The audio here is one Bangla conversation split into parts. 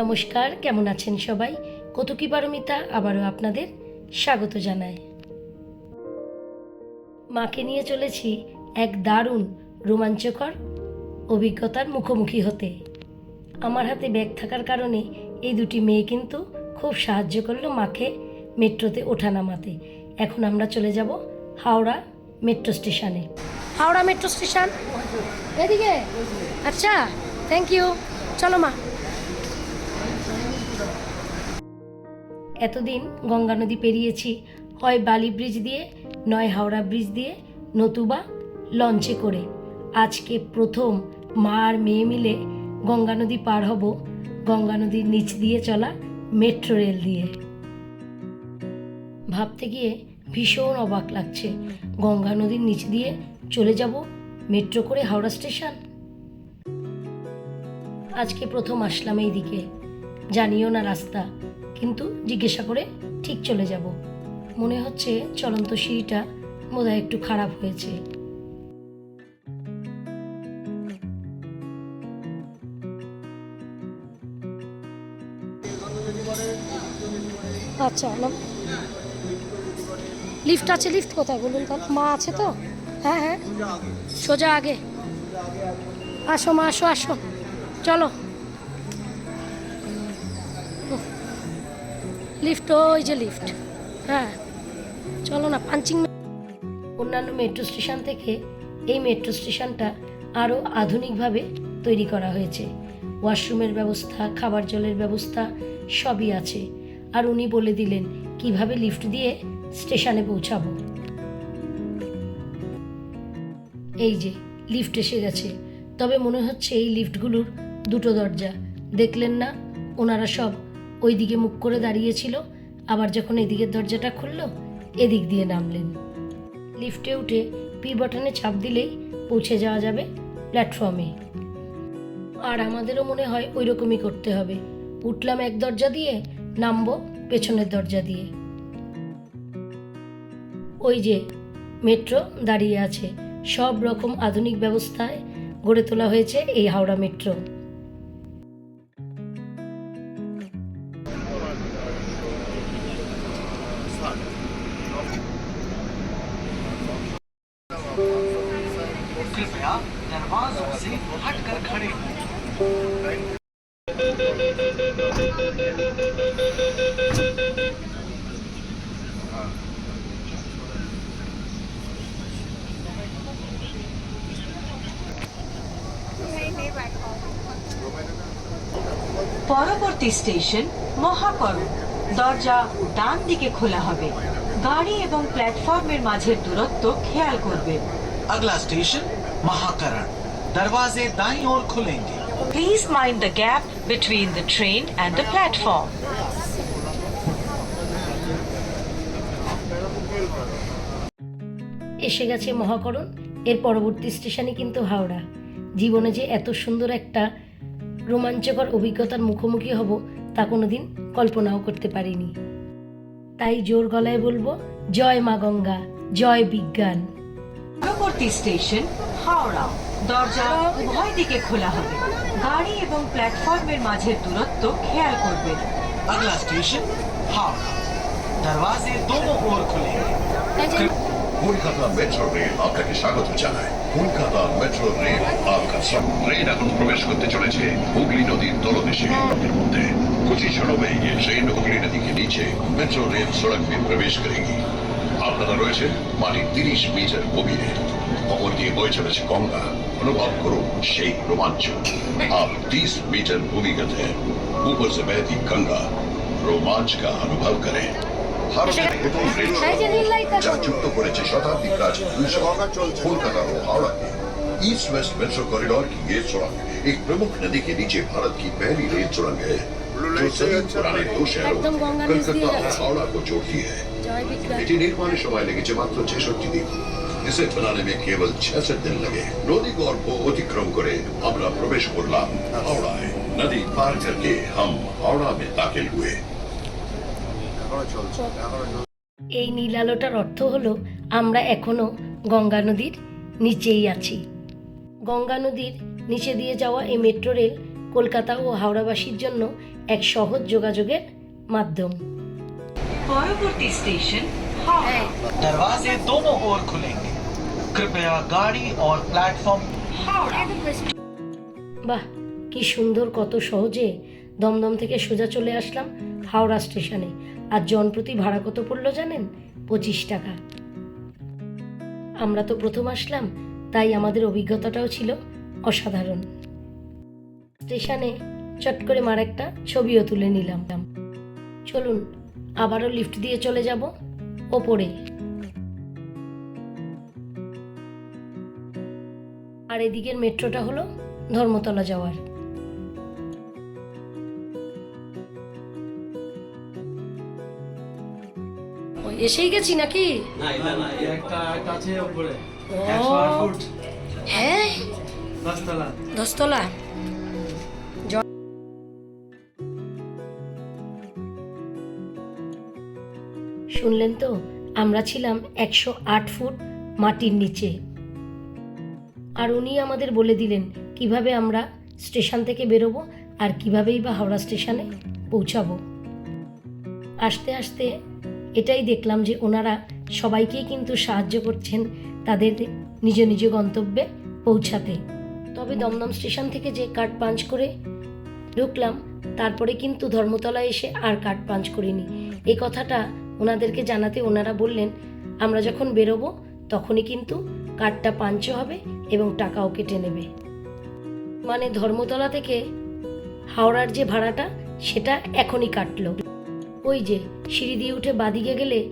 নমস্কার, কেমন আছেন সবাই? কতকি পারমিতা আবারও আপনাদের স্বাগত জানাই। মাকে নিয়ে চলেছি এক দারুণ রোমাঞ্চকর অভিজ্ঞতার মুখোমুখি হতে। আমার হাতে ব্যাগ থাকার কারণে এই দুটি মেয়ে কিন্তু খুব সাহায্য করল মাকে মেট্রোতে ওঠা নামাতে এখন আমরা চলে যাব হাওড়া মেট্রো স্টেশনে। Howrah metro station? এদিকে? আচ্ছা থ্যাংক ইউ চলো মা। এতদিন গঙ্গা নদী পেরিয়েছি। হয় বালি ব্রিজ দিয়ে, নয় হাওড়া ব্রিজ দিয়ে, নতুবা লঞ্চে করে। আজকে প্রথম মা আর মেয়ে মিলে গঙ্গা নদী পার হব, গঙ্গা নদীর নিচ দিয়ে চলা মেট্রো রেল দিয়ে। ভাবতে গিয়ে ভীষণ অবাক লাগছে, গঙ্গা নদীর নিচ দিয়ে চলে যাব মেট্রো করে হাওড়া স্টেশন? আজকে প্রথম আসলাম এই দিকে জানিও না রাস্তা কিন্তু জিজ্ঞাসা করে ঠিক চলে যাব। মনে হচ্ছে চলন্ত সিঁড়িটা বোধহয় একটু খারাপ হয়েছে। আচ্ছা লিফট আছে, লিফট কোথায় বলুন তো? মা আছে তো? হ্যাঁ হ্যাঁ। সোজা আগে। আসো মা, আসো আসো। চলো। লিফট, ওই যে লিফট। হ্যাঁ। চলো না, পাঞ্চিং অন্যান্য মেট্রো স্টেশন থেকে এই মেট্রো স্টেশনটা আরও আধুনিকভাবে তৈরি করা হয়েছে। ওয়াশরুমের ব্যবস্থা, খাবার জলের ব্যবস্থা সবই আছে। আর উনি বলে দিলেন, কীভাবে লিফট দিয়ে স্টেশনে পৌঁছাবো? এই যে, লিফট এসে গেছে। তবে মনে হচ্ছে এই লিফটগুলোর দুটো দরজা। দেখলেন না? ওনারা সব ওই দিকে মুখ করে দাঁড়িয়েছিল। আবার যখন এদিকের দরজাটা খুললো, এদিক দিয়ে নামলেন। লিফটে উঠে পি বাটনে চাপ দিলেই পৌঁছে যাওয়া যাবে প্ল্যাটফর্মে। আর আমাদেরও মনে হয় ওই রকমই করতে হবে। উঠলাম এক দরজা দিয়ে, নামবো পেছনের দরজা দিয়ে। ওই যে মেট্রো দাঁড়িয়ে আছে। সব রকম আধুনিক ব্যবস্থায় গড়ে তোলা হয়েছে এই হাওড়া মেট্রো। कृपया दरवाजों से हटकर खड़े हों পরবর্তী স্টেশন মহাকরণ দরজা ডান দিকে খোলা হবে গাড়ি এবং প্ল্যাটফর্মের মাঝের দূরত্ব খেয়াল করবেন अगला स्टेशन महाकरण दरवाजे दाईं ओर खुलेंगे please mind the gap between the train and the platform এসে গেছে মহাকরণ এর পরবর্তী স্টেশনে কিন্তু হাওড়া জীবনে যে এত সুন্দর একটা রোমাঞ্চকর অভিজ্ঞতার মুখোমুখি হব তা কোনোদিন কল্পনাও করতে পারিনি তাই জোর গলায় বলবো জয় মা গঙ্গা জয় বিজ্ঞান পরবর্তী স্টেশন হাওড়া দরজা উভয় দিকে খোলা হবে গাড়ি এবং প্ল্যাটফর্মের মাঝের দূরত্ব খেয়াল করবেন अगला स्टेशन हावड़ा दरवाजे दोनों ओर खुलेंगे কলকাতা মেট্রো রেল আপনাকে স্বাগত জানায় কলকাতা মেট্রো রেল आपका सब ट्रेन এখন প্রবেশ করতে চলেছে হুগলি নদীর তলদেশে এর মধ্যে कुछ ही क्षणों में ये ट्रेन हुगली नदी के नीचे मेट्रो रेल सड़क में प्रवेश करेगी আপনারা রয়েছে মাটি তিরিশ মিটার গভীরে কখন দিয়ে বয়ে চলেছে গঙ্গা অনুভব করুন সেই রোমাঞ্চ आप 30 मीटर भूमिगत है ऊपर से बहती गंगा रोमांच का अनुभव करें ভারতের প্রথম রেল সড়ক যা যুক্ত করেছে শতাব্দী প্রাচীন দুই শহর कोलकाता और हावड़ा के ईस्ट वेस्ट मेट्रो कॉरिडोर की ये सुरंग एक प्रमुख नदी के नीचे भारत की पहली रेल सुरंग है जो सभी पुराने दो शहरों एकदम गंगा नदी कलकत्ता और যাচ্ছে। हावड़ा को जोड़ती है জয় বিজ্ঞান এটি নির্মাণে সময় লেগেছে মাত্র ছেষট্টি দিন। মে কেবল ছেষট্টি দিন লাগে। নদী গর্ভ অতিক্রম করে আমরা প্রবেশ করলাম হাওড়ায়। নদী পার করকে হাম হাওড়া মে দাখিল হুয়ে। এই নীলালোটার অর্থ হলো, আমরা এখনও গঙ্গা নদীর নিচেই আছি। গঙ্গা নদীর নিচে দিয়ে যাওয়া এই মেট্রো রেল কলকাতা ও হাওড়াবাসীর জন্য এক সহজ যোগাযোগের মাধ্যম। পরবর্তী স্টেশন হাওড়া दरवाजे दोनों ओर खुलेंगे कृपया गाड़ी और प्लेटफॉर्म হাওড়া বাহ কি সুন্দর কত সহজে দমদম থেকে সোজা চলে আসলাম হাওড়া স্টেশনে আর জনপ্রতি ভাড়া কত পড়লো জানেন পঁচিশ টাকা আমরা তো প্রথম আসলাম তাই আমাদের অভিজ্ঞতাটাও ছিল অসাধারণ স্টেশনে চট করে মার একটা ছবিও তুলে নিলাম চলুন আবারও লিফট দিয়ে চলে যাব ওপরে। আর এদিকের মেট্রোটা হলো ধর্মতলা যাওয়ার। এসেই গেছি নাকি? না শুনলেন তো? আমরা ছিলাম একশো আট ফুট মাটির নিচে। আর উনি আমাদের বলে দিলেন, কীভাবে আমরা স্টেশন থেকে বেরোবো আর কিভাবেই বা হাওড়া স্টেশনে পৌঁছাবো? আস্তে আস্তে এটাই দেখলাম যে ওনারা সবাইকেই কিন্তু সাহায্য করছেন তাদের নিজ নিজ গন্তব্যে পৌঁছাতে। তবে দমদম স্টেশন থেকে যে কার্ড পাঞ্চ করে ঢুকলাম, তারপরে কিন্তু ধর্মতলায় এসে আর কার্ড পাঞ্চ করিনি। এই কথাটা ওনাদেরকে জানাতে ওনারা বললেন, আমরা যখন বেরোবো, তখনই কিন্তু কার্ডটা পাঞ্চ হবে এবং টাকাও কেটে নেবে। মানে ধর্মতলা থেকে হাওড়ার যে ভাড়াটা, সেটা এখনই কাটলো। ওই যে সিঁড়ি দিয়ে উঠে বাদিকে গেলে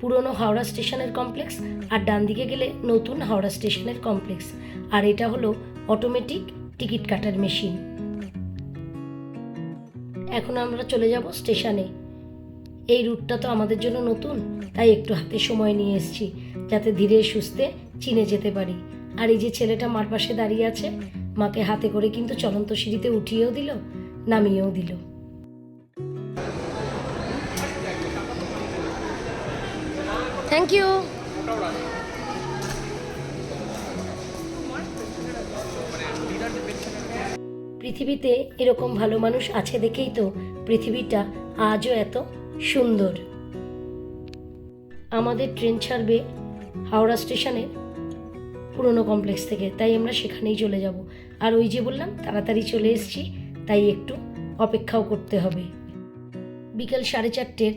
পুরনো হাওড়া স্টেশনের কমপ্লেক্স আর ডান দিকে গেলে নতুন হাওড়া স্টেশনের কমপ্লেক্স। আর এটা হলো অটোমেটিক টিকিট কাটার মেশিন। এখন আমরা চলে যাব স্টেশনে। এই রুটটা তো আমাদের জন্য নতুন তাই একটু হাতে সময় নিয়ে এসেছি যাতে ধীরে সুস্থে চিনে যেতে পারি। আর এই যে ছেলেটা মার পাশে দাঁড়িয়ে আছে মাকে হাতে করে কিন্তু চলন্ত সিঁড়িতে উঠিয়েও দিল নামিয়েও দিল। থ্যাংক ইউ পৃথিবীতে এরকম ভালো মানুষ আছে দেখেই তো পৃথিবীটা আজও এত সুন্দর। আমাদের ট্রেন ছাড়বে হাওড়া স্টেশনের পুরনো কমপ্লেক্স থেকে, তাই আমরা সেখানেই চলে যাব। আর ওই যে বললাম, তাড়াতাড়ি চলে এসেছি, তাই একটু অপেক্ষাও করতে হবে। বিকেল সাড়ে চারটের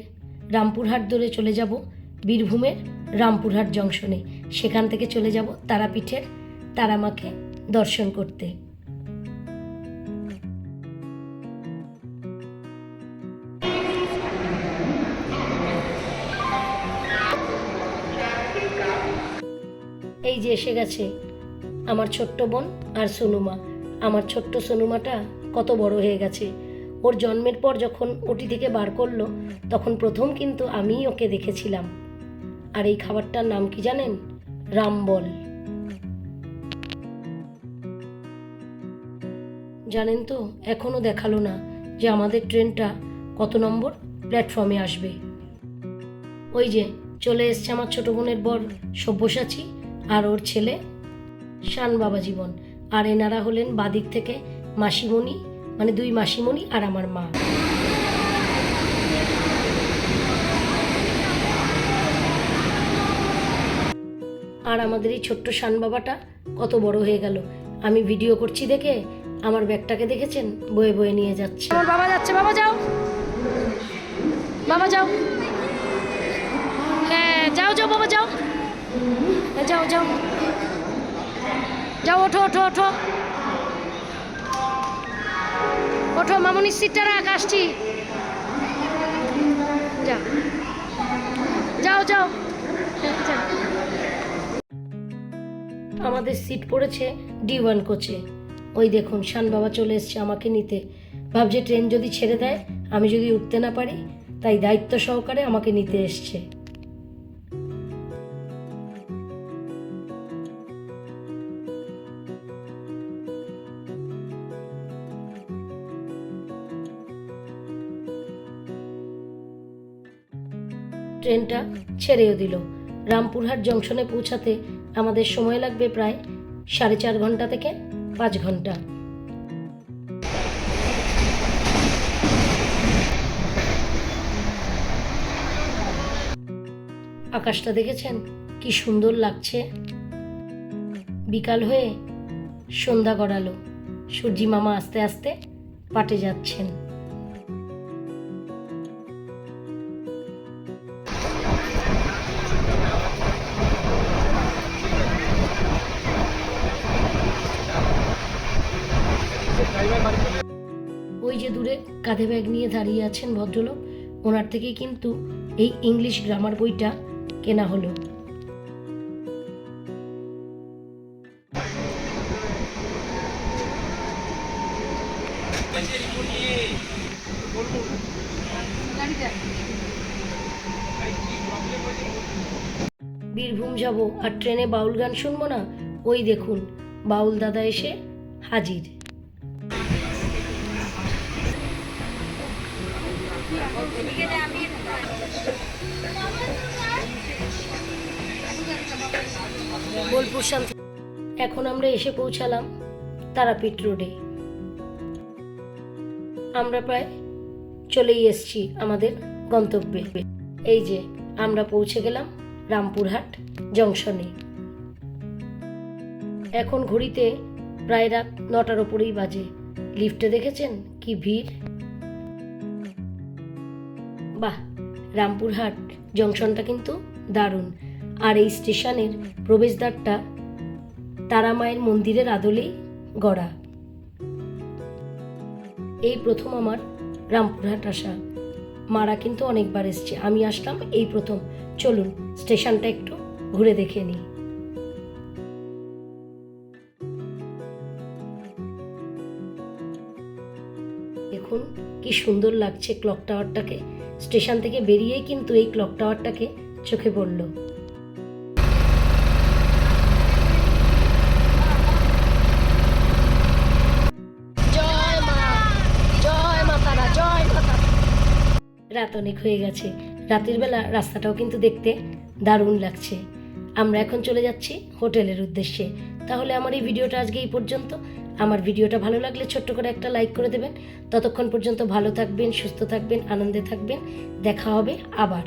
রামপুরহাট ধরে চলে যাব বীরভূমের রামপুরহাট জংশনে। সেখান থেকে চলে যাব তারাপীঠের তারামাকে দর্শন করতে। যে এসে গেছে। আমার ছোট্ট বোন আর সোনুমা। আমার ছোট্ট সোনুমাটা কত বড় হয়ে গেছে। ওর জন্মের পর যখন ওটি থেকে বার করল, তখন প্রথম কিন্তু আমিই ওকে দেখেছিলাম। আর এই খাবারটার নাম কি জানেন? রামবল। জানেন তো এখনও দেখাল না যে আমাদের ট্রেনটা কত নম্বর প্ল্যাটফর্মে আসবে। ওই যে, চলে এসছে আমার ছোট বোনের বর সব্যসাচী। আর ওর ছেলে শান বাবা জীবন। আর এনারা হলেন বাদিক থেকে মাসিমণি মানে দুই মাসিমণি আর আমার মা। আর আমাদের এই ছোট্ট শান বাবাটা কত বড় হয়ে গেল। আমি ভিডিও করছি দেখে আমার ব্যাগটাকে দেখেছেন? বয়ে বয়ে নিয়ে যাচ্ছে। আমার বাবা যাচ্ছে, বাবা যাও। বাবা যাও। হ্যাঁ যাও যাও, বাবা যাও। যাও যাও। যাও, ওঠো ওঠো ওঠো। ওঠো, মামুনির সিটটা রাখ, আসছি। যাও। যাও যাও। আমাদের সিট পড়েছে ডি ওয়ান কোচে। ওই দেখুন, শান বাবা চলে এসছে আমাকে নিতে। ভাবছে ট্রেন যদি ছেড়ে দেয়, আমি যদি উঠতে না পারি, তাই দায়িত্ব সহকারে আমাকে নিতে এসছে। ট্রেনটা ছেড়েও দিল। রামপুরহাট জংশনে পৌঁছাতে আমাদের সময় লাগবে প্রায় সাড়ে চার ঘণ্টা থেকে পাঁচ ঘণ্টা। আকাশটা দেখেছেন? কি সুন্দর লাগছে। বিকাল হয়ে সন্ধ্যা গড়ালো। সূর্যি মামা আস্তে আস্তে পাটে যাচ্ছেন। কাঁধে ব্যাগ নিয়ে দাঁড়িয়ে আছেন ভদ্রলোক। ওনার থেকে কিন্তু এই ইংলিশ গ্রামার বইটা কেনা হলো। বীরভূম যাব আর ট্রেনে বাউল গান শুনব না? ওই দেখুন, বাউল দাদা এসে হাজির। বোলপুর এখন আমরা এসে পৌঁছালাম তারাপীঠ রোডে। আমরা প্রায় চলেই এসেছি আমাদের গন্তব্যে। এই যে, আমরা পৌঁছে গেলাম রামপুরহাট জংশনে। এখন ঘড়িতে প্রায় রাত নটার ওপরেই বাজে। লিফটে দেখেছেন কি ভিড়? বাহ, রামপুরহাট জংশনটা কিন্তু দারুণ। আর এই স্টেশনের প্রবেশদ্বারটা তারামায়ের মন্দিরের আদলেই গড়া। এই প্রথম আমার রামপুরহাট আসা। মারা কিন্তু অনেকবার এসছে। আমি আসলাম এই প্রথম। চলুন, স্টেশনটা একটু ঘুরে দেখে নিই। দেখুন, কি সুন্দর লাগছে ক্লক টাওয়ারটাকে। স্টেশন থেকে বেরিয়েই কিন্তু এই ক্লক টাওয়ারটাকে চোখে পড়ল। জয় মা জয় মা জয় মা রাত অনেক হয়ে গেছে। রাতের বেলা রাস্তাটাও কিন্তু দেখতে দারুণ লাগছে। আমরা এখন চলে যাচ্ছি হোটেলের উদ্দেশ্যে। তাহলে আমার এই ভিডিওটা আজকে এই পর্যন্ত। আমার ভিডিওটা ভালো লাগলে ছোট্ট করে একটা লাইক করে দেবেন। ততক্ষণ পর্যন্ত ভালো থাকবেন, সুস্থ থাকবেন, আনন্দে থাকবেন। দেখা হবে আবার।